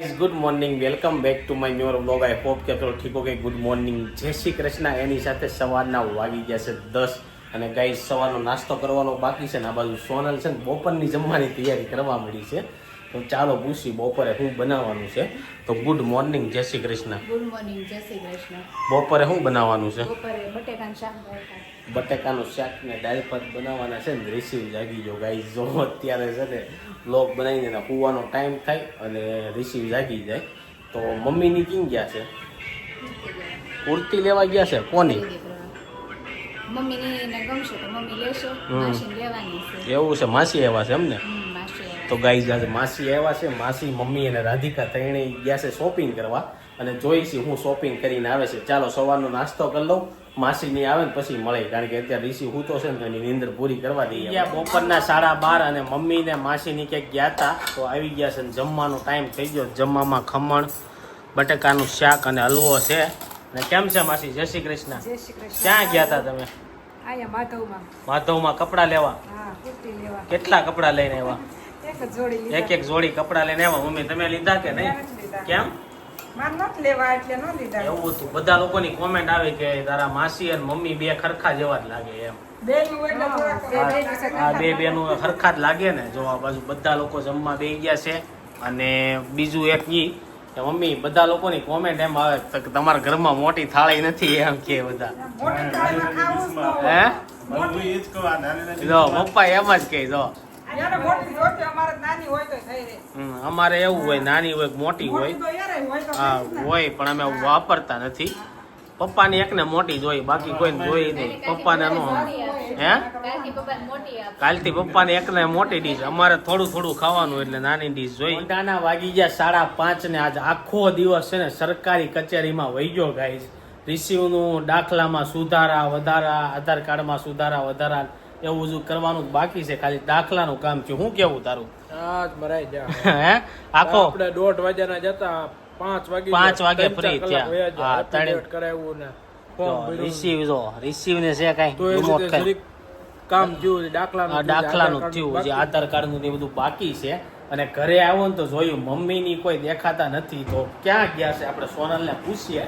Good morning welcome back to my newer blog I hope કે તો ઠીક okay good morning જય શ્રી કૃષ્ણ. એની સાથે સવારના વાગી ગયા છે દસ. અને ગાઈ સવારનો નાસ્તો કરવાનો બાકી છે ને આ બાજુ સોનલ છે ને બપોરની જમવાની તૈયારી કરવા મળી છે. તો ચાલો પૂછી બપોરે શું બનાવવાનું છે? તો ગુડ મોર્નિંગ જય શ્રી કૃષ્ણ. ગુડ મોર્નિંગ જય શ્રી કૃષ્ણ. બપોરે શું બનાવવાનું છે? બટેકાનું શાક બનાવ્યું. બટેકાનું શાક ને દાળ ભાત બનાવવાના છે ને રિસીવ જાગી જો ગાઈ જો અત્યારે છે ને બ્લોગ બનાવીને એના પૂવાનો ટાઈમ થાય અને રિસીવ જાગી જાય. તો મમ્મીની કેમ ગયા છે? કુર્તી લેવા ગયા છે? કોની? મમ્મીને ગમશે તો મમ્મી લેશે હમ. માસીને લેવાની છે. એવું છે માસી એવા છે એમને. તો ગાઈ આજે માસી આવ્યા છે. માસી મમ્મી અને રાધિકા ત્રણેય ગયા છે શોપિંગ કરવા. અને જોઈશી હું શોપિંગ કરીને આવે છે. ચાલો સવારનો નાસ્તો કરી લઉં. માસી ની આવે ને પછી મળે. કારણ કે અત્યારે ઋષિ હું તો છે ને તો એની નીંદર પૂરી કરવા દઈએ ગયા બપોરના સાડા બાર અને મમ્મી ને માસી ની ક્યાંક ગયા હતા તો આવી ગયા છે ને જમવાનો ટાઈમ થઈ ગયો. જમવામાં ખમણ બટાકાનું શાક અને હલવો છે. અને કેમ છે માસી? જય શ્રી કૃષ્ણ. જય શ્રી કૃષ્ણ. ક્યાં ગયા હતા તમે? માધવમાં. માધવમાં કપડાં લેવા? લેવા. કેટલા કપડાં લઈને આવ્યા? એક જોડી લીધા. એક એક જોડી કપડાં લઈને આવ્યા. મમ્મી તમે લીધા કે નહીં. કેમ? મારે નથી લેવા એટલે ન લીધા. એવું હતું. બધા લોકોની કોમેન્ટ આવે કે તારા માસી અને મમ્મી બે ખરખા જેવા જ લાગે એમ. આ- બે દિવસે આ બે બેનું ખરખા જ લાગે ને. જો આ બાજુ બધા લોકો જમવા બે ગયા છે. અને બીજું એક ઈ કે મમ્મી બધા લોકોની કોમેન્ટ એમ આવે કે તમારા ઘરમાં મોટી થાળી નથી એમ કે બધા. હે? જો પપ્પા એમ જ કહે જો. અમારે નાની હોય તો થઈ રહે. હમ, અમારે એવું હોય નાની હોય મોટી હોય. મોટી તો યારે હોય તો હા. હોય પણ અમે વાપરતા નથી. પપ્પાની એકને મોટી જોઈ બાકી કોઈને જોઈ નહીં. પપ્પાને નો હે? કાલથી પપ્પાને. એકને મોટી ડીશ અમારે થોડું થોડું ખાવાનું એટલે નાની ડીશ જોઈ. નાના વાગી ગયા સાડા પાંચ ને આજ આખો દિવસ છે ને સરકારી કચેરીમાં વૈજો ગાય ગાઈસ રિસીવનું દાખલામાં સુધારા વધારા આધાર કાર્ડમાં સુધારા વધારા. એવું બધું કરવાનું બાકી છે ખાલી દાખલાનું કામ છે. હું કેવું તારું? આજ મરાઈ જા. હે? આખો આપણે દોઢ વાગ્યાના જતા પાંચ વાગે 5 વાગે કલાક થયા. હા, તણે કરાવ્યું ને form રિસીવ જો રિસીવ ને છે કાઈ? રિમોટ કઈ? કામ થયું દાખલાનું દાખલાનું આધાર થયું જે આધાર કાર્ડનું ને બધું બાકી છે. અને ઘરે આવો ને તો જોયું મમ્મીની કોઈ દેખાતા નથી. તો ક્યાં ગયા છે? આપણે સોનલને પૂછીએ.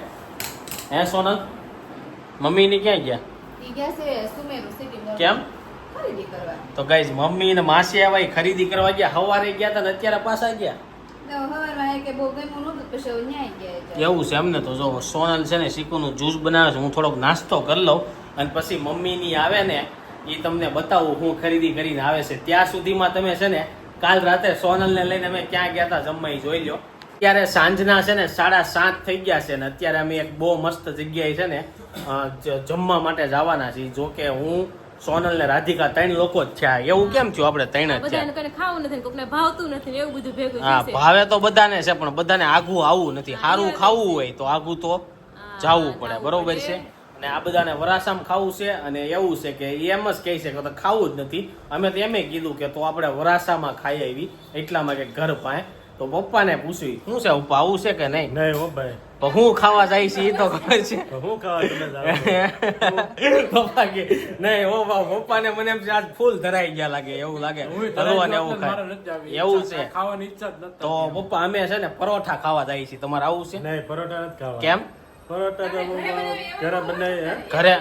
હે સોનલ? મમ્મીની ક્યાં ગયા. કેમ? તો ગાઈઝ મમ્મી ને માસી આવા ખરીદી કરવા ગયા. સવારે ગયા હતા ને અત્યારે પાછા ગયા. એવું છે એમને તો જો સોનલ છે ને શીકુનું જ્યુસ બનાવે છે હું થોડોક નાસ્તો કરી લઉં અને પછી મમ્મીની આવે ને એ તમને બતાવું હું ખરીદી કરીને આવે છે. ત્યાં સુધીમાં તમે છે ને કાલ રાતે સોનલને લઈને અમે ક્યાં ગયા હતા જમવા જોઈ લો અત્યારે સાંજના છે ને સાડા સાત થઈ ગયા છે ને અત્યારે અમે એક બહુ મસ્ત જગ્યાએ છે ને જમવા માટે જવાના છીએ. જો કે હું સોનલ ને રાધિકા ત્રણ લોકો જ થયા. એવું કેમ થયું આપણે ત્રણ જ થયા? ખાવું નથી ને કોકને ભાવતું નથી એવું બધું ભેગું હા ભાવે તો બધાને છે પણ બધાને આઘું આવવું નથી. સારું ખાવું હોય તો આઘું તો જાવું પડે. બરોબર છે? અને આ બધાને વરાસામ ખાવું છે અને એવું છે કે એમ જ કહે છે કે તો ખાવું જ નથી. અમે તો એમ કીધું કે તો આપણે વરાસામાં ખાઈ આવી એટલામાં કે ઘર પાસે તો પપ્પાને પૂછ્યું શું છે પપ્પા આવું છે કે નહીં? નહીં હો ભાઈ. તો હું ખાવા જાય છે એ તો ખબર છે. હું ખાવા તમે જાઓ? પપ્પા કે નહીં હો બા, પપ્પાને મને એમ છે આજ ફૂલ ધરાઈ ગયા લાગે એવું લાગે. હું ધરાઈ હલવા ને ગયો એવું ખાય. એવું છે. ખાવાની ઈચ્છા જ નથી તો પપ્પા અમે છે ને પરોઠા ખાવા જાય છે તમારે આવું છે? નહીં પરોઠા નથી ખાવા. કેમ? પરોઠા તો હું ઘરે બનાવી હે? ઘરે?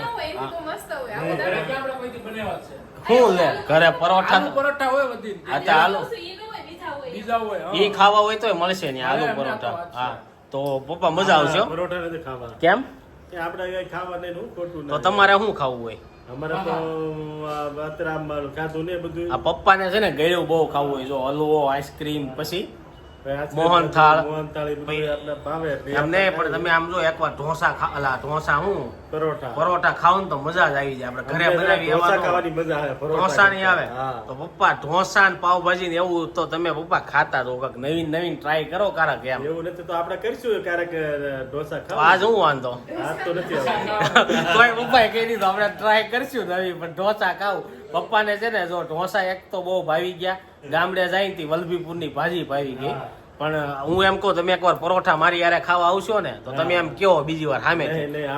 ઘરે આપણે કોઈથી બનાવ્યા છે. શું લે ઘરે પરોઠા પરોઠા હોય બધી. અચ્છા તો આલુ. બીજા હોય એ ખાવા હોય તો મળશે ને આલુ પરોઠા. હા. તો પપ્પા મજા આવશે પરોઠા નથી ખાવા કેમ? એ આપણે કઈ ખાવા નહીં હું ખોટું તો તમારે શું ખાવું હોય? અમારે તો ખાધું ને બધું. આ પપ્પાને છે ને ગળ્યું બહુ ખાવું હોય જો હલવો આઈસ્ક્રીમ પછી? મોહનથાળ. મોહનથાળ એ બધું પછી આપણે ભાવે એટલે એમ નહીં પણ તમે આમ જો એકવાર ઢોસા ખાલા ઢોસા હું? પરોઠા. પરોઠા ખાવ તો મજા જ આવી જાય. આપણે ઘરે બનાવી ઢોસા ની ખાવાની મજા આવે ઢોસા નહીં આવે? તો પપ્પા ઢોસા ને પાવભાજી ને એવું તો તમે પપ્પા ખાતા રહો કાંઈક નવીન નવીન ટ્રાય કરો કારક એમ. એવું નથી તો આપણે કરીશું ક્યારેક ઢોસા ખાવા? આજ હું વાંધો? આજ તો નથી. તોય પપ્પાએ કહી દીધું આપણે ટ્રાય કરીશું નવી પણ ઢોસા ખાવું પપ્પાને છે ને જો ઢોસા એક તો બહુ ભાવી ગયા. ગામડે જાય તી વલભીપુરની ભાજી ભાવી ગઈ. પણ હું એમ કહું તમે એકવાર પરોઠા મારી યારે ખાવા આવશો ને તો તમે એમ કયો બીજી વાર સામે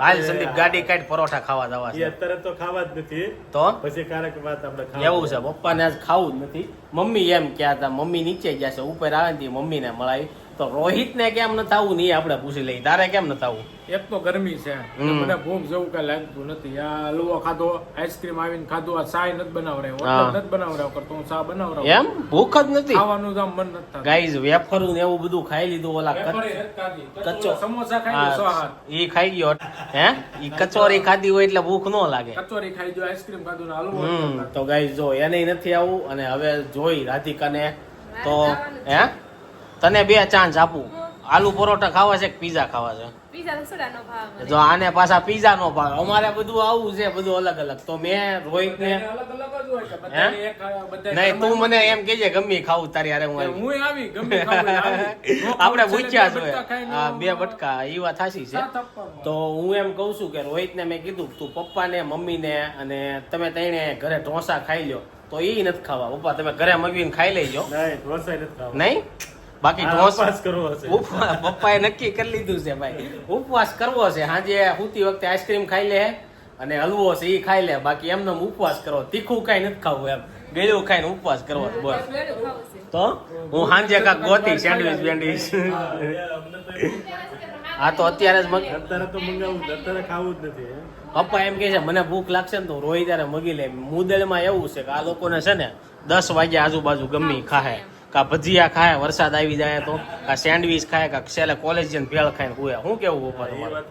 હાલ સંદીપ ગાડી કાઢ પરોઠા ખાવા જવા છે. અત્યારે તો ખાવા જ નથી. તો? પછી કારક વાત આપણે એવું છે પપ્પાને આજ ખાવું જ નથી. મમ્મી એમ કહેતા હતા મમ્મી નીચે ગયા છે ઉપર આવે ને મમ્મીને મળાવી. તો રોહિત ને કેમ ન થવું નહીં આપણે પૂછી લઈએ. તારે કેમ ન થવું? એક તો ગરમી છે. મને ભૂખ જેવું કઈ લાગતું નથી. આ હલવો ખાધો આઈસ્ક્રીમ આવીને ખાધું આ ચાય નથી બનાવરાય. હોટલ નથી બનાવરાવ કરતો હું ચા બનાવરાવ. એમ? ભૂખ જ નથી? ખાવાનું આમ મન નથી થતું. ગાઈઝ વેફર ને એવું બધું ખાઈ લીધું ઓલા નથી. કચ્ચો સમોસા ખાઈ લીધો એ. ખાઈ ગયો. હે? એ કચોરી ખાધી હોય એટલે ભૂખ ન લાગે. કચોરી ખાઈ જો આઈસ્ક્રીમ ખાધું ને હલવો તો ગાઈઝ જો એને નથી આવું અને હવે જોઈ રાધિકાને. તો હે? તને બે ચાન્સ આપું. આલુ પરોઠા ખાવા છે કે પીઝા ખાવા છે? નો. જો આને પાછા પીઝા નો ભાવે. અમારે બધું આવું છે બધું અલગ અલગ. તો મેં રોહિત ને બધાને અલગ અલગ જ હોય કે બધાને એક ખાવા, બધાને નહીં તું મને એમ કેજે ગમી ખાવું તારી હારે હું આવી. નો આપણે પૂછ્યા છે બે બટકા એ વાત સાચી છે. તો હું એમ કહું છું કે રોહિતને મેં કીધું તું પપ્પા ને મમ્મી ને અને તમે ત્રણે ઘરે ઢોસા ખાઈ લો તો એ નથી ખાવા. પપ્પા તમે ઘરે મગવીને ખાઈ લેજો. નહીં ઢોસા નથી ખાવા. નહીં? બાકી ઉપવાસ કરવો હશે. પપ્પાએ નક્કી કરી લીધું છે ભાઈ. ઉપવાસ કરવો છે. સાંજે સુતી વખતે આઈસ્ક્રીમ ખાઈ લે અને હલવો છે એ ખાઈ લે. બાકી એમને ઉપવાસ કરો. તીખું કાંઈ નથી ખાવું એમ. ગળ્યું ખાઈને ઉપવાસ કરવો છે, છે. તો હું સાંજે કાંક ગોતી સેન્ડવિચ બેન્ડવિચ. હા, તો આ તો અત્યારે જ મગ અત્યારે તો મંગાવું અત્યારે ખાવું જ નથી પપ્પા એમ કે છે મને ભૂખ લાગશે ને તો રોહિત ત્યારે મગી લે. મુદલમાં એવું છે કે આ લોકોને છે ને દસ વાગ્યા આજુબાજુ ગમી ખાહે કા ભજીયા ખાય વરસાદ આવી જાય તો કા સેન્ડવિચ ખાય કા છેલ્લે કોલેજ જઈને ભેળ ખાઈને હોય શું કેવું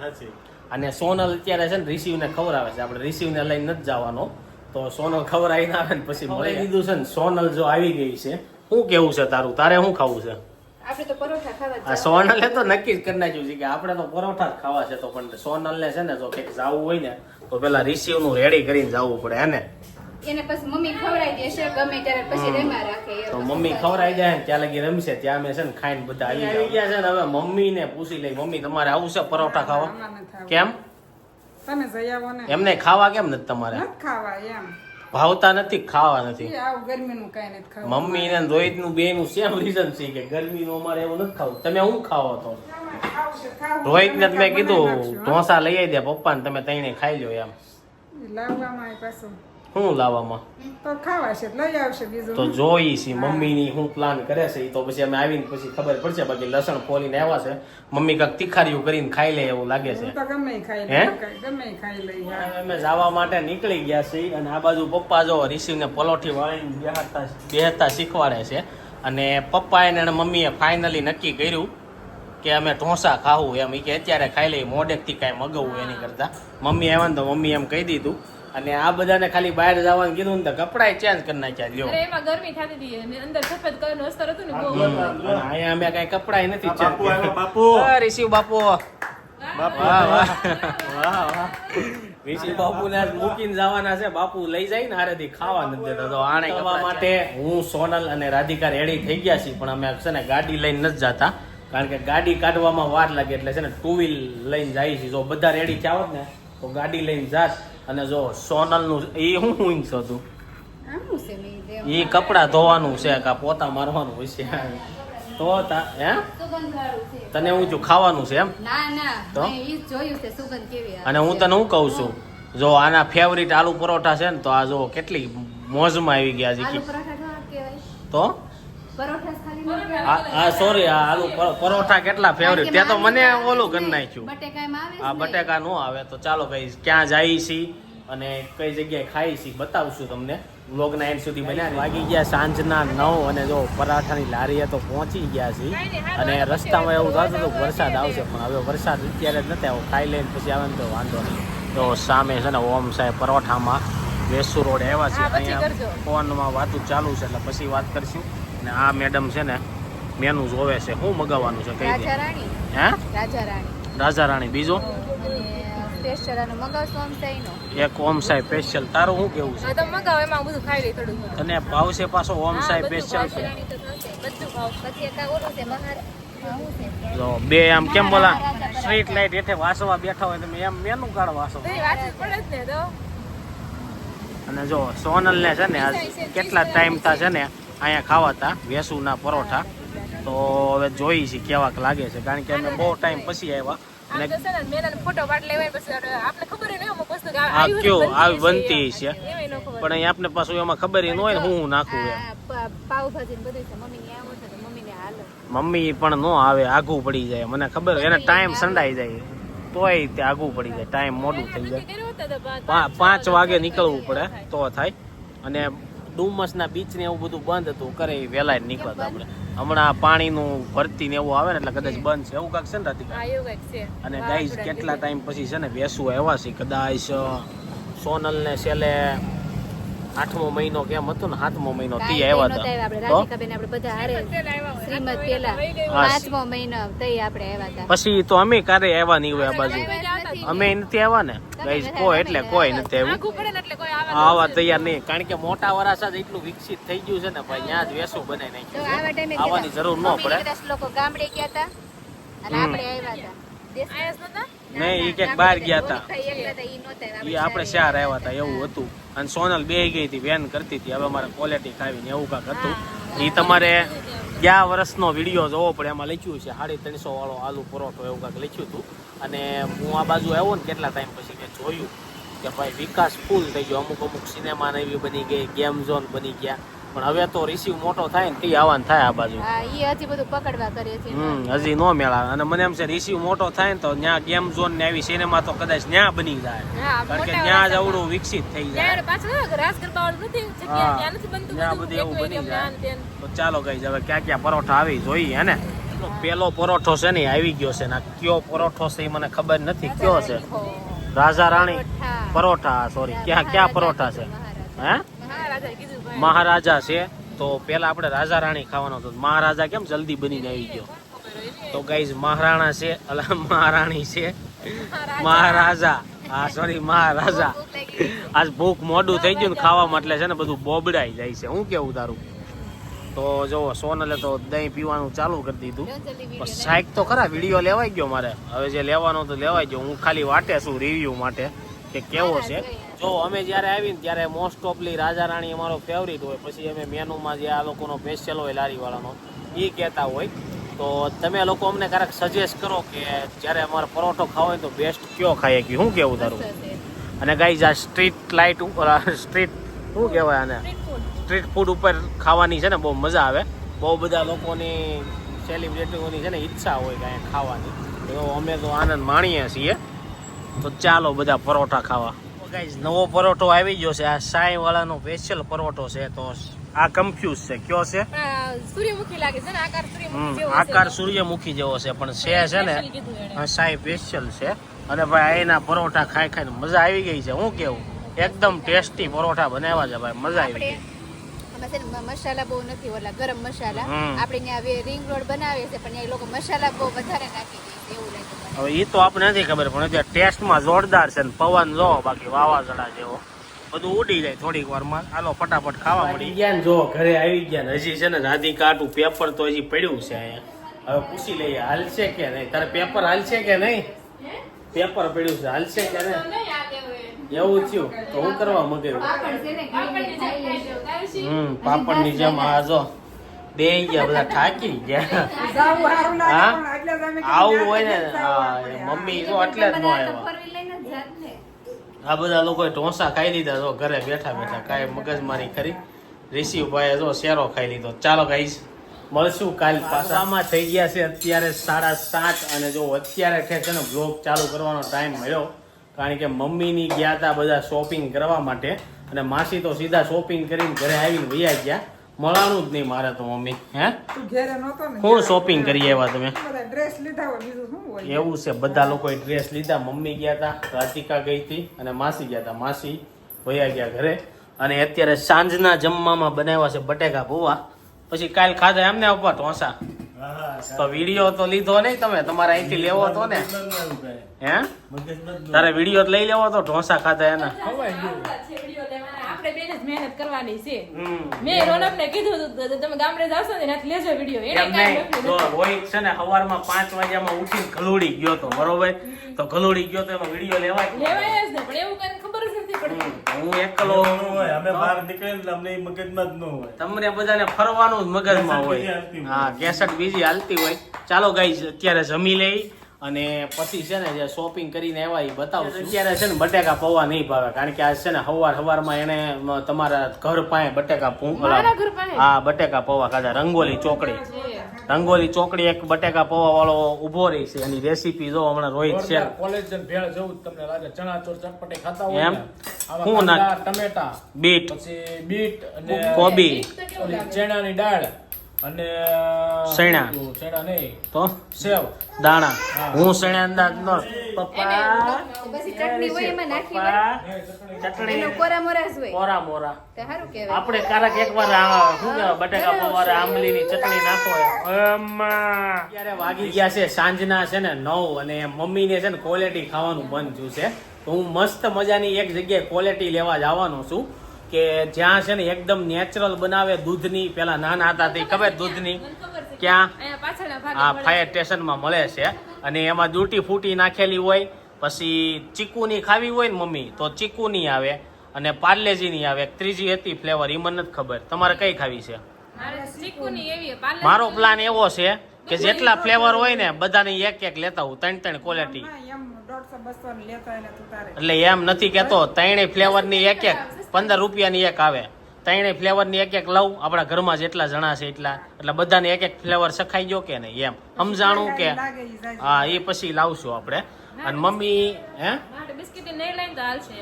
સાચી. અને સોનલ અત્યારે છે ને રિસીવને ખવડાવે છે. આપણે રિસીવને લઈને નથી જવાનો. તો સોનલ ખવડાવીને આવે ને પછી મળી દીધું છે ને સોનલ જો આવી ગઈ છે શું કેવું છે તારું? તારે શું ખાવું છે? આપણે તો પરોઠા ખાવા આ જવાનું. સોનલે તો નક્કી જ કરી નાખ્યું છે કે આપણે તો પરોઠા જ ખાવા છે તો પણ સોનલને છે ને જો કંઈક જવું હોય ને તો પેલા રિસીવનું રેડી કરીને જવું પડે હે ને? એને પછી મમ્મી ખવડાવી દેશે ગમે ત્યારે પછી રેમા રાખે તો મમ્મી ખવડાવી જાય ને ત્યાં લગી રમશે ત્યાં અમે છે ને ખાઈને બધા આવી ગયા છે ને હવે મમ્મી ને પૂછી લઈ મમ્મી તમારે આવું છે પરોઠા ખાવા. કેમ? તમે જઈ આવો ને. એમને ખાવા કેમ નથી તમારે? ખાવા એમ. ભાવતા નથી ખાવા નથી? ગરમીનું કાંઈ નથી ખાવું. મમ્મી ને રોહિતનું બે નું સેમ રીઝન છે કે ગરમી નું અમારે એવું નથી ખાવું. તમે હું ખાવો તો? ખાવું રોહિત ને તમે કીધું ઢોસા લઈ આવી દે પપ્પા ને તમે તઈને ખાઈ લો એમ. લાવવામાં પાછું. શું લાવવામાં? તો ખાવાશે લઈ આવશે બીજું તો જોઈ છે મમ્મી ની શું પ્લાન કરે છે એ તો પછી અમે આવીને પછી ખબર પડશે બાકી લસણ ફોલીને આવ્યા છે. મમ્મી કાંઈક તીખારીયું કરીને ખાઈ લે એવું લાગે છે. તો ગમે ખાઈ હે? ગમે ખાઈ લઈ અમે જવા માટે નીકળી ગયા છીએ અને આ બાજુ પપ્પા જો રિસીવને પલોઠી વાળીને બેહતા બેહતા શીખવાડે છે. અને પપ્પાએ એને એના મમ્મીએ ફાઇનલી નક્કી કર્યું કે અમે ઢોસા ખાવું એમ. એ કે અત્યારે ખાઈ લઈએ મોડેકથી કાંઈ મગવવું એની કરતા. મમ્મી આવ્યા ને તો મમ્મી એમ કહી દીધું અને આ બધાને ખાલી બહાર જવાનું કીધું ને તો કપડાય ચેન્જ કરી નાખ્યા લ્યો એમાં ગરમી થતી હતી. અને અંદર સફેદ કલરનું અસ્તર હતું ને બહુ. અહીંયા અમે કઈ કપડાય નથી ચેન્જ બાપુ બાપુ. રિશિવ બાપુ. બાપુ. વાહ વાહ. વાહ વાહ. ઋષિ બાપુને આજ મૂકીને જવાના છે. બાપુ લઈ જાય ને હારેથી ખાવા નથી દેતા. તો આણે કરવા માટે હું સોનલ અને રાધિકા રેડી થઈ ગયા છીએ પણ અમે છે ને ગાડી લઈને નથી જતા. કારણ કે ગાડી કાઢવામાં વાર લાગે એટલે છે ને ટુ વ્હીલ લઈને જાય છે જો બધા રેડી થયા હોત ને તો ગાડી લઈને જાત. અને જો સોનલનું એ શું હું હતું છે મેં એ કપડા ધોવાનું છે કા પોતા મારવાનું છે. તો તા હે? તને હું જો ખાવાનું છે એમ? ના ના. તો? મેં ઈ જ જોયું છે સુગંધ કેવી અને હું તને હું કહું છું? જો આના ફેવરિટ આલુ પરોઠા છે ને તો આ જો કેટલી મોજમાં આવી ગયા છે તો? પરોઠા આ સોરી આ આલુ પરોઠા કેટલા ફેવરિટ ત્યાં તો મને ઓલું કરી નાખ્યું. આ બટેકા નો આવે તો ચાલો કઈ ક્યાં જાય છી અને કઈ જગ્યાએ ખાઈ છી બતાવશું તમને. વ્લોગના એન્ડ સુધી બન્યા વાગી ગયા સાંજના નવ અને જો પરાઠાની લારીએ તો પહોંચી ગયા છીએ અને રસ્તામાં એવું થતું હતું કે વરસાદ આવશે પણ હવે વરસાદ અત્યારે જ નથી આવ્યો ખાઈ લઈને પછી આવે ને તો વાંધો નહીં. તો સામે છે ને ઓમ સાહેબ પરોઠામાં વેસુ રોડ આવ્યા છે અહીંયા ફોનમાં વાતું ચાલુ છે એટલે પછી વાત કરશું. અને આ મેડમ છે ને મેનુ જોવે છે. શું મગાવવાનું છે કઈ રાજા રાણી? હે? રાજા રાણી. રાજા રાણી બીજો? એક ઓમ સાહેબ સ્પેશિયલ તારું શું કેવું છે? હા તમે એમાં બધું ખાઈ લઈ થોડું થોડું. તને ભાવશે પાછો ઓમ સાહેબ સ્પેશિયલ છે. રાણી તો થશે. બધું ભાવ. પછી એક ઓલું છે મહાર હા, શું છે? જો બે આમ કેમ બોલા? સ્ટ્રીટ લાઈટ હેઠે વાસવા બેઠા હોય તમે એમ મેનુ કાર્ડ વાસો. ને તો. અને જો સોનલ ને છે ને કેટલા ટાઈમ થા છે ને અહીંયા ખાવાતા વેસુના પરોઠા. તો હવે જોઈ છે કેવાક લાગે છે કારણ કે અમે બહુ ટાઈમ પછી આવ્યા. આપણે. પણ અહીં આપને પાછું એમાં ખબર ન હોય ને હું નાખું મમ્મી પણ નો આવે આઘું પડી જાય. મને ખબર એને ટાઈમ સંડાઈ જાય. તોય તે આઘું પડી જાય ટાઈમ મોડું થઈ જાય. પાંચ વાગે નીકળવું પડે તો થાય. અને ડુમસના બીચ ને એવું બધું બંધ હતું. કરે એ વહેલા જ નીકળતા આપણે. હમણાં પાણીનું ભરતી ને એવું આવે ને એટલે કદાચ બંધ છે. એવું કાંક છે ને રાધિકા? અને ગાઈઝ કેટલા ટાઈમ પછી છે ને બેસવું આવ્યા છે? કદાચ સોનલ ને છેલ્લે આઠમો મહિનો કેમ હતો ને સાતમો મહિનો તી આવ્યા હતા. પછી તો અમે ક્યારે આવ્યા નહીં હોય આ બાજુ. અમે નથી આવ્યા ને? ગાઈઝ કોઈ એટલે કોઈ નથી આવ્યું આખું પડે ને એટલે કોઈ આવે તૈયાર નહીં કારણ કે મોટા વરાસા જ એટલું વિકસિત થઈ ગયું છે ને ભાઈ ત્યાં જ વેસું બનાવી તો નાખ્યું આવવાની જરૂર ન પડે. લોકો ગામડે ગયા હતા અને આપણે આવ્યા હતા. દેશ- આયસ નતા નહીં એ ક્યાંક બહાર ગયા હતા. એ આપણે શહેર આવ્યા હતા એવું હતું. અને સોનલ બે ગઈ હતી વેન કરતી હતી. હવે અમારે ક્વોલિટી ખાવીને એવું કાંક હતું. એ તમારે ગયા વર્ષનો વીડિયો જોવો પડે એમાં લખ્યું છે સાડી ત્રણસો વાળો આલુ પરોઠો એવું કાંક લખ્યું હતું. અને હું આ બાજુ આવ્યો ને કેટલા ટાઈમ પછી મેં જોયું કે ભાઈ વિકાસ ફૂલ થઈ ગયો. અમુક અમુક સિનેમા ને એવી બની ગઈ ગેમ ઝોન બની ગયા. પણ હવે તો રિસીવ મોટો થાય ને તે આવવાનું થાય આ બાજુ. હજી બધું પકડવા કરીએ છીએ. હમ હજી નો મેળા અને મને એમ છે રિસીવ મોટો થાય ને તો ત્યાં ગેમ ઝોન ને આવી સિનેમા તો કદાચ ત્યાં બની જાય. કારણ કે ત્યાં જ. આવડું વિકસિત થઈ જાય. ત્યાં રાસ ગરબા નથી ત્યાં નથી બનતું ત્યાં બધું એવું બની જાય. તો ચાલો ગઈ હવે ક્યાં ક્યાં પરોઠા આવી જોઈએ હે ને? પેલો પરોઠો છે ને આવી ગયો છે ને કયો પરોઠો છે એ મને ખબર નથી કયો છે? રાજા રાણી? પરોઠા. સોરી ક્યાં ક્યાં પરોઠા છે? હે? મહારાજા છે તો પેલા આપણે રાજા રાણી ખાવાનો હતો. મહારાજા કેમ જલ્દી બનીને આવી ગયો? તો ગાઈઝ મહારાણા છે અલા મહારાણી છે. મહારાજા. હા સોરી મહારાજા. આજ ભૂખ મોડું થઈ ગયું ને ખાવામાં એટલે છે ને બધું બોબડાઈ જાય છે. હું કેવું તારું? તો જો સોનલે તો દહીં પીવાનું ચાલુ કરી દીધું. પણ સાઈક તો ખરા વીડિયો લેવાઈ ગયો મારે. હવે જે લેવાનો તો લેવાઈ ગયો. હું ખાલી વાટે છું રિવ્યુ માટે કે કેવો છે. જો અમે જ્યારે આવીને ત્યારે મોસ્ટ ઓફલી રાજા રાણી અમારો ફેવરિટ હોય. પછી અમે મેનુમાં જે આ લોકોનો સ્પેશિયલ હોય લારીવાળાનો એ કહેતા હોય. તો તમે લોકો અમને ક્યારેક સજેસ્ટ કરો કે જ્યારે અમારે પરોઠો ખાવો હોય તો બેસ્ટ કયો ખાઈએ કે શું કેવું તારું. અને ગાઈઝ આ સ્ટ્રીટ લાઇટ ઉપર સ્ટ્રીટ શું કહેવાય આને. સ્ટ્રીટ ફૂડ ઉપર ખાવાની છે ને બહુ મજા આવે. બહુ બધા લોકોની સેલિબ્રિટીઓની છે ને ઈચ્છા હોય કે અહીંયા ખાવાની. તો અમે તો આનંદ માણીએ છીએ. તો ચાલો બધા પરોઠા ખાવા. ગાઈઝ નવો પરોઠો આવી ગયો છે. આ સાંઈવાળાનો સ્પેશિયલ પરોઠો છે. તો આ કન્ફ્યુઝ છે. કયો છે? સૂર્યમુખી લાગે છે ને આકાર સૂર્યમુખી હમ, જેવો આકાર. સૂર્યમુખી જેવો છે પણ છે છે ને સાઈ સ્પેશિયલ છે. અને ભાઈ એના પરોઠા ખાઈ ખાઈને મજા આવી ગઈ છે. હું કેવું? એકદમ ટેસ્ટી પરોઠા બનાવ્યા છે ભાઈ. મજા આવી ગઈ. છે ને મસાલા બહુ નથી ઓલા ગરમ મસાલા. આપણે ત્યાં હવે રિંગ રોડ બનાવીએ છે પણ એ લોકો મસાલા બહુ વધારે નાખી દે છે એવું લાગે હવે એ તો આપણને નથી ખબર પણ અત્યારે ટેસ્ટમાં જોરદાર છે ને પવન જો બાકી વાવાઝોડા જેવો. બધું ઉડી જાય થોડીક વારમાં આલો ફટાફટ ખાવા મળી. ગયા ને જો ઘરે આવી ગયા ને હજી છે ને રાધિકાટું પેપર તો હજી પડ્યું છે અહીંયા. હવે પૂછી લઈએ હાલશે કે નહીં? તારે પેપર હાલશે કે નહીં? પેપર પડ્યું છે હાલશે કે નહીં? એવું થયું તો હું કરવા મગાવ્યું પાપડ ને. હમ, પાપડની જેમ આ જો, બે ગયા બધા થાકી ગયા હા? આવું હોય ને. મમ્મી જો એટલે જ ન ને. આ બધા લોકોએ ઢોસા ખાઈ લીધા, જો ઘરે બેઠા બેઠા કાંઈ મગજમારી કરી રિસીવ ભાઈએ જો શેરો ખાઈ લીધો ચાલો ગાઈસ મળશું કાલ પાછા આમાં થઈ ગયા છે અત્યારે સાડા સાત અને જો અત્યારે ઠેક ને બ્લોગ ચાલુ કરવાનો ટાઈમ મળ્યો કારણ કે મમ્મીની ગયા હતા બધા શોપિંગ કરવા માટે અને માસી તો સીધા શોપિંગ કરીને ઘરે આવીને વૈયા ગયા. મળવાનું જ નહીં મારે તો મમ્મી હે? કોણ શોપિંગ કરી આવ્યા તમે. એવું છે બધા લોકોએ ડ્રેસ લીધા મમ્મી ગયા હતા રાધિકા ગઈ હતી અને માસી ગયા હતા માસી વયા ગયા ઘરે અને અત્યારે સાંજના જમવામાં બનાવ્યા છે બટેકા ભૂવા. પછી કાલ ખાધા એમને આપવા ઢોસા. હા, હા, તો વીડિયો તો લીધો નહીં તમે તમારે અહીંથી લેવો તો ને. હે? તારે વીડિયો લઈ લેવો તો ઢોસા ખાતા એના. જ મહેનત કરવાની છે. મેં રોનક ને કીધું હતું તમે ગામડે જાશો ને એનાથી લેજો વીડિયો. એને કાંઈ. રોહિત છે ને સવારમાં પાંચ વાગ્યામાં ઉઠીને ઘલોડી ગયો તો બરોબર? તો ઘલોડી ગયો તો એમાં વીડિયો લેવાય લેવાય જ ને પણ એવું કઈ ખબર જ નથી પડતી. હું એકલો હોય અમે બહાર નીકળીએ ને અમને મગજમાં જ ન હોય. તમને બધાને ફરવાનું જ મગજમાં હોય. હા કેસેટ બીજી હાલતી હોય. ચાલો ગાઈઝ અત્યારે જમી લઈ. અને પછી છે ને જે શોપિંગ કરીને આવ્યા એ બતાવશું અત્યારે છે ને બટેકા પૌવા નહીં ભાવે કારણ કે આ છે ને હવાર હવારમાં એને તમારા ઘર પાસે બટેકા? હા બટેકા પૌવા ખાધા રંગોલી ચોકડી. રંગોલી ચોકડી એક બટેકા પૌવા વાળો ઊભો રહી છે એની રેસીપી જો હમણાં રોહિત છે કોલેજ ભેળ જવું જ તમને લાગે ચણા ચોર ચટપટી ખાતા હોય એમ? હું કાંદા, ટમેટા બીટ. પછી બીટ અને કોબી. ચણાની દાળ. અને સેણા સેણા નહીં. તો? સેવ. દાણા. હું. સેણા અંદાજ નો પપ્પા. પછી ચટણી હોય એમાં નાખી હોય. પપ્પા ચટણી. કોરા મોરા હોય. કોરા મોરા. તે સારું કહેવાય. આપણે કારક એકવાર આ શું કહેવાય બટેકા આમલી ની ચટણી નાખો અમ્મા. ત્યારે વાગી ગયા છે સાંજના છે ને નવ અને મમ્મી ને છે ને ક્વોલિટી ખાવાનું બંધ થયું છે. તો હું મસ્ત મજાની એક જગ્યાએ ક્વોલિટી લેવા જવાનો છું. કે જ્યાં છે ને એકદમ નેચરલ બનાવે દૂધની પેલા નાના હતા તે ખબર દૂધની? ક્યાં? આ ફાયર સ્ટેશનમાં મળે છે. અને એમાં ડ્યુટી ફૂટી નાખેલી હોય પછી ચીકુની ખાવી હોય ને મમ્મી તો ચીકુની આવે અને પાર્લેજીની આવે. ત્રીજી હતી ફ્લેવર એ મને નથી ખબર. તમારે કઈ ખાવી છે? ચીકુની મારો પ્લાન એવો છે કે જેટલા ફ્લેવર હોય ને બધાની એક એક લેતા હું ત્રણ ત્રણ ક્વોલિટી એટલે એટલે એમ નથી કેતો ત્રણેય ફ્લેવરની એક એક. પંદર રૂપિયાની એક આવે. ત્રણેય ફ્લેવરની એક એક લઉં. આપણા ઘરમાં જેટલા જણા છે એટલા. એટલે બધાને એક એક ફ્લેવર સખાઈ ગયો કે નહીં એમ? સમજાણું કે? હા એ પછી લાવશું આપણે. અને મમ્મી હે?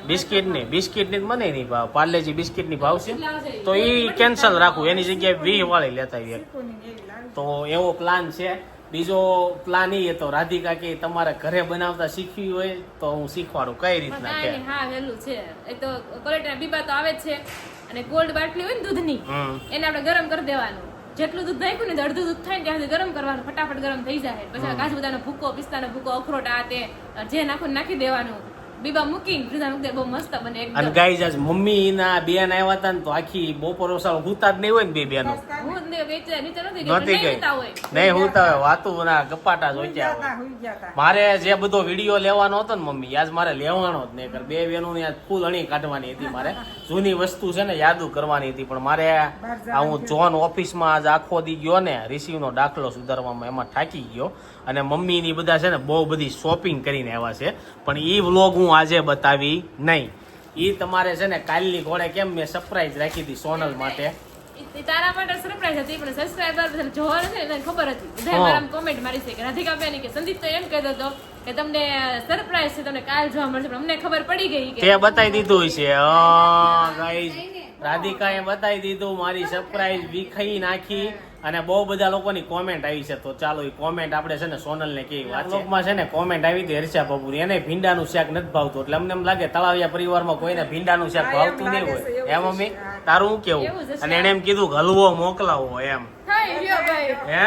બિસ્કિટની બિસ્કિટની મને નહીં ભાવ. પાર્લેજી બિસ્કિટની ભાવ છે. તો એ કેન્સલ રાખું. એની જગ્યાએ વી વાળી લેતા આવીએ. તો એવો પ્લાન છે. બીજો પ્લાન એ તો રાધિકા કે તમારે ઘરે બનાવતા શીખવી હોય તો હું શીખવાડું. કઈ રીતના કે? હા વહેલું છે. એ તો ક્વોલિટીના બીબા તો આવે જ છે. અને ગોલ્ડ બાટલી હોય ને દૂધની એને આપણે ગરમ કરી દેવાનું. જેટલું દૂધ નાખ્યું ને અડધું દૂધ થાય ને ત્યાં ગરમ કરવાનું ફટાફટ ગરમ થઈ જાય. પછી કાજુ બદાનો ભૂકો પિસ્તાનો ભૂકો અખરોટ આ તે જે નાખો નાખી દેવાનું. બીબા મૂકી દે બહુ મસ્ત બને અને ગાઈઝ આજ મમ્મી ના બેન આવ્યા હતા ને તો આખી બપોર ઓસાળ હુતા જ નહીં હોય ને બે બેનો. હું જ વેચે નીચે નથી ગઈ નહોતી ગઈ. નહીં લેતા હોય. નહીં હુતા હોય વાતું ના ગપાટા જોઈતા. મારે જે બધો વીડિયો લેવાનો હતો ને મમ્મી આજ મારે લેવાનો જ નહીં કર બે બેનો ની ફૂલ અણી કાઢવાની હતી મારે. જૂની વસ્તુ છે ને યાદુ કરવાની હતી પણ મારે આ હું જોન ઓફિસમાં આજ આખો દી ગયો ને રિસીવનો દાખલો સુધારવામાં એમાં થાકી ગયો. અને મમ્મીની બધા છે ને બહુ બધી શોપિંગ કરીને આવ્યા છે. પણ એ વ્લોગ હું આજે બતાવી નહીં. એ તમારે છે ને કાલની ઘોડે કેમ મેં સરપ્રાઈઝ રાખી હતી સોનલ માટે? તારા માટે સરપ્રાઈઝ હતી પણ સબસ્ક્રાઇબર એને ખબર હતી. બધા મારા કોમેન્ટ મારી છે કે રાધિકા બેન કે સંદીપ તો એમ કહેતો હતો કે તમને સરપ્રાઈઝ છે તમને કાલ જોવા મળશે પણ અમને ખબર પડી ગઈ કે તે બતાવી દીધું છે હા ગાઈઝ રાધિકાએ બતાવી દીધું મારી સરપ્રાઈઝ વિખાઈ નાખી. અને બહુ બધા લોકોની કોમેન્ટ આવી છે. તો ચાલો એ કોમેન્ટ આપણે છે ને સોનલ ને કેવી વાત લોકમાં છે ને કોમેન્ટ આવી હતી હર્ષા બાબુની. એને ભીંડાનું શાક નથી ભાવતું. એટલે અમને એમ લાગે તળાવિયા પરિવારમાં કોઈને ભીંડાનું શાક ભાવતું નહીં હોય. એમ મમ્મી? તારું શું કેવું. અને એને એમ કીધું કે હલવો મોકલાવો એમ. થઈ ગયો ભાઈ. હે?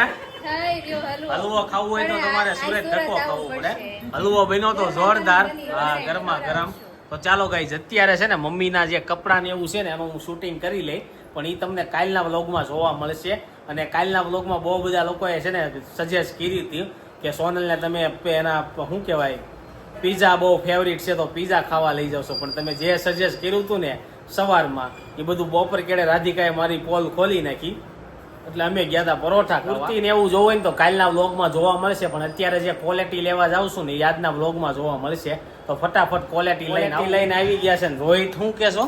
હલવો. હલવો ખાવું હોય તો તમારે સુરત ધક્કો ખાવો પડે. હલવો બન્યો તો જોરદાર. હા ગરમા ગરમ. તો ચાલો ગાઈઝ અત્યારે છે ને મમ્મીના જે કપડાં ને એવું છે ને એનું હું શૂટિંગ કરી લઈ. પણ એ તમને કાલના વ્લોગમાં જોવા મળશે. અને કાલના વ્લોગમાં બહુ બધા લોકોએ છે ને સજેસ્ટ કરી હતી કે સોનલને તમે એના શું કહેવાય પીઝા બહુ ફેવરિટ છે તો પીઝા ખાવા લઈ જશો. પણ તમે જે સજેસ્ટ કર્યું હતું ને સવારમાં, એ બધું બપોર કેડે રાધિકાએ મારી પોલ ખોલી નાખી. એટલે અમે ગયા હતા પરોઠા કુર્તી ને એવું જોવું હોય ને તો કાલના વ્લોગમાં જોવા મળશે. પણ અત્યારે જે ક્વોલિટી લેવા જાવશું ને એ આજના વ્લોગમાં જોવા મળશે. તો ફટાફટ ક્વોલિટી લઈને લઈને આવી ગયા છે ને. રોહિત શું કહેશો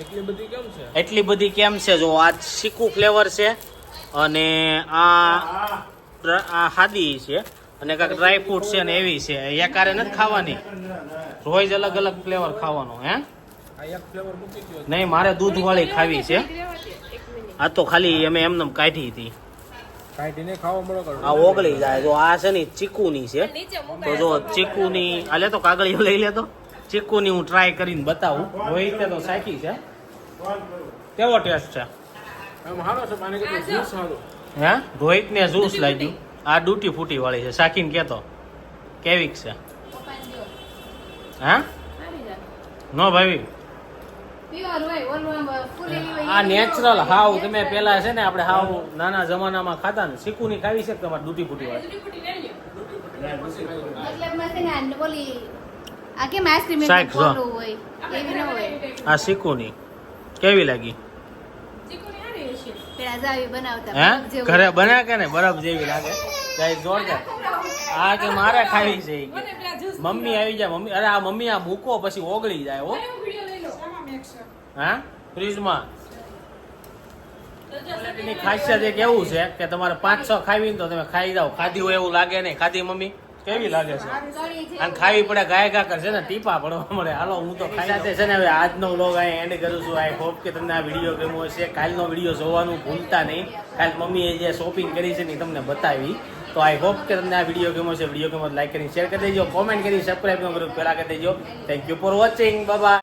એટલી બધી કેમ છે? એટલી બધી કેમ છે? જો આ ચીકુ ફ્લેવર છે અને આ આ હાદી છે અને કાંઈક ડ્રાય ફ્રૂટ છે ને એવી છે. એકારે નથી ખાવાની. રોજ અલગ અલગ ફ્લેવર ખાવાનો હે? આ એક ફ્લેવર મૂકી દો નહીં મારે દૂધ વાળી ખાવી છે. આ તો ખાલી અમે એમને કાઢી હતી. કાઢીને ખાવા મળો કરો આ ઓગળી જાય. જો આ છે ને ચીકુની છે. તો જો ચીકુની આ લેતો કાગળિયો લઈ લેતો ચીકુની હું ટ્રાય કરીને બતાવું. રોહિતે તો સાચી છે. કેવો ટેસ્ટ છે? આમ હારો છે પાણી આ કે જો. જ્યુસ હારો હે? રોહિત ને જ્યુસ લાગ્યું. આ ડૂટી ફૂટી વાળી છે. સાકીન કેતો. કેવીક છે? હા? નો ભાઈ Pure હોય, ઓલું આમ ફૂલેલી હોય આ નેચરલ. હાવ તમે પેલા છે ને આપણે હાવ નાના જમાનામાં ખાતા ને શીકુની ખાવી છે તમારે દૂધી ફૂટી વાળી ને આ ઓલી આ કેમ આઈસ્ક્રીમ શાક જો. હોય એવી ન હોય. આ શીકુની કેવી લાગી. ઘરે બના કે ને બરફ જેવી લાગે. જોરદાર. આ કે મારે ખાવી છે મમ્મી આવી જાય મમ્મી અરે આ મમ્મી આ મૂકો પછી ઓગળી જાય હો. ખાસિયત એક એવું છે કે તમારે પાંચ છ ખાવી તો તમે ખાઈ જાઓ. ખાધી હોય એવું લાગે નહીં. ખાધી મમ્મી? કેવી લાગે છે? અને ખાવી પડે, ગાય ગા કરશે ને, ટીપા પડવા મળે. હાલો, હું તો ખાઈ છે ને, હવે આજનો વ્લોગ અહીં એન્ડ કરું છું. આઈ હોપ કે તમને આ વીડિયો ગમ્યો હશે. કાલનો વીડિયો જોવાનું ભૂલતા નહીં. કાલ મમ્મીએ જે શોપિંગ કરી છે ને તમને બતાવી. તો આઈ હોપ કે તમને આ વીડિયો ગમ્યો છે વીડિયો ગમ્યો લાઈક કરીને શેર કરી દેજો. કોમેન્ટ કરી સબસ્ક્રાઈબ ન કર્યું પહેલા કરી દેજો. Thank you for watching bye